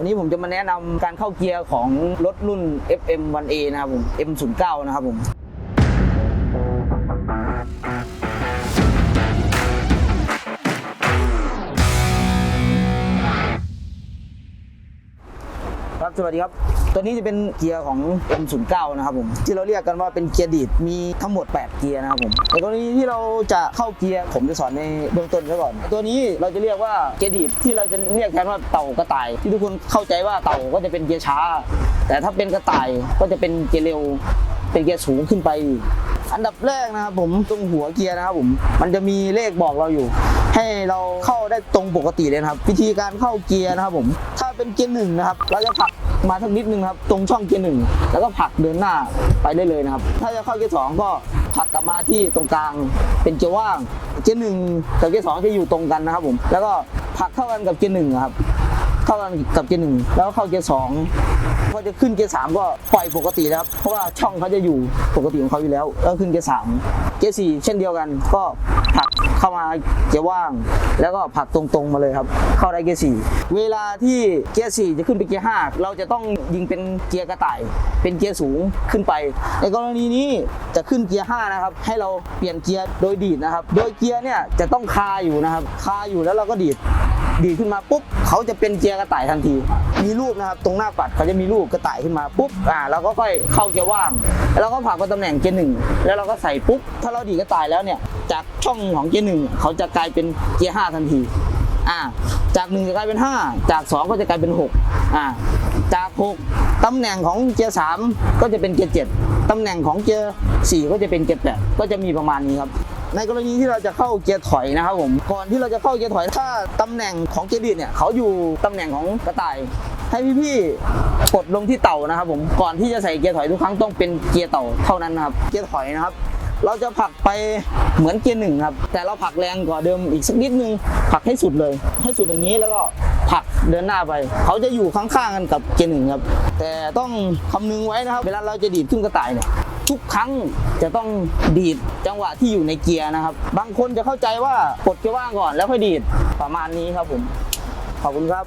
วันนี้ผมจะมาแนะนำการเข้าเกียร์ของรถรุ่น FM 1A นะครับผม M09 นะครับผมครับสวัสดีครับ ตัวนี้จะเป็นเกียร์ของ M09 นะครับผมที่เราเรียกกันว่าเป็นเกียร์ดีดมีทั้งหมด 8 เกียร์นะครับผมในกรณีที่เราจะเข้าเกียร์ผมจะสอนในเบื้องต้นซะก่อน ตัวนี้เราจะเรียกว่าเกียร์ดีดที่เราจะเรียกแทนว่าเต่ากระต่าย ที่ทุกคนเข้าใจว่าเต่าก็จะเป็นเกียร์ช้า แต่ถ้าเป็นกระต่ายก็จะเป็นเกียร์เร็ว เป็นเกียร์สูงขึ้นไปอันดับแรกนะครับผมตรงหัวเกียร์นะครับผมมันจะมีเลขบอกเราอยู่ ให้เราเข้าได้ตรงปกติเลยครับ วิธีการเข้าเกียร์นะครับผมถ้า เป็นเกียร์หนึ่งนะครับ เราจะผลักมาสักนิดนึงครับ ตรงช่องเกียร์หนึ่งแล้วก็ผลักเดินหน้าไปได้เลยนะครับ ถ้าจะเข้าเกียร์สองก็ผลักกลับมาที่ตรงกลางเป็นเกียร์ว่าง เกียร์หนึ่งกับเกียร์สองจะอยู่ตรงกันนะครับผม แล้วก็ผลักเข้ากันกับเกียร์หนึ่งครับ เข้ากันกับเกียร์หนึ่งแล้วก็เข้าเกียร์สองพอจะขึ้นเกียร์สามก็ปล่อยปกตินะครับ เพราะว่าช่องเขาจะอยู่ปกติของเขาอยู่แล้ว แล้วขึ้นเกียร์สามเกียร์สี่เช่นเดียวกันก็ผลัก เข้ามาเกียร์ว่าง แล้วก็ผลักตรงๆมาเลยครับ เข้าได้เกียร์สี่เวลาที่เกียร์สี่จะขึ้นไปเกียร์ห้าเราจะต้องยิงเป็นเกียร์กระต่าย เป็นเกียร์สูงขึ้นไป ในกรณีนี้จะขึ้นเกียร์ห้านะครับให้เราเปลี่ยนเกียร์โดยดีดนะครับ โดยเกียร์เนี่ยจะต้องคาอยู่นะครับ คาอยู่แล้วเราก็ดีดดีขึ้นมาปุ๊บเขาจะเป็นเกียร์กระต่ายทันที มีรูปนะครับ ตรงหน้าปัดเขาจะมีรูปกระต่ายขึ้นมาปุ๊บอ่าเราก็ค่อยเข้าเกียร์ว่างแล้วเราก็ผลักไปตำแหน่งเกียร์หนึ่งแล้วเราก็ใส่ปุ๊บถ้าเราดีกระต่ายแล้วเนี่ยจากช่องของเกียร์หนึ่งเขาจะกลายเป็นเกียร์ห้าทันทีอ่าจากหนึ่งจะกลายเป็นห้าจากสองก็จะกลายเป็นหกอ่าจากหก ตำแหน่งของเกียร์สามก็จะเป็นเกียร์เจ็ดตำแหน่งของเกียร์สี่ก็จะเป็นเกียร์แปดก็จะมีประมาณนี้ครับในกรณีที่เราจะเข้าเกียร์ถอยนะครับผมก่อนที่เราจะเข้าเกียร์ถอยถ้าตำแหน่งของเกียร์ดีดเนี่ยเขาอยู่ตำแหน่งของกระต่าย ให้พี่ๆกดลงที่เต่านะครับผมก่อนที่จะใส่เกียร์ถอยทุกครั้งต้องเป็นเกียร์เต่าเท่านั้นนะครับเกียร์ถอยนะครับ เราจะผลักไปเหมือนเกียร์หนึ่งครับแต่เราผลักแรงกว่าเดิมอีกสักนิดนึงผลักให้สุดเลย ให้สุดอย่างนี้แล้วก็ ผลักเดินหน้าไป เขาจะอยู่ข้างๆกันกับเกียร์หนึ่งครับ แต่ต้องคำนึงไว้นะครับ เวลาเราจะดีดขึ้นกระต่ายเนี่ยทุกครั้งจะต้องดีดจังหวะที่อยู่ในเกียร์นะครับ บางคนจะเข้าใจว่ากดเกียร์ว่างก่อนแล้วค่อยดีดประมาณนี้ครับผม ขอบคุณครับ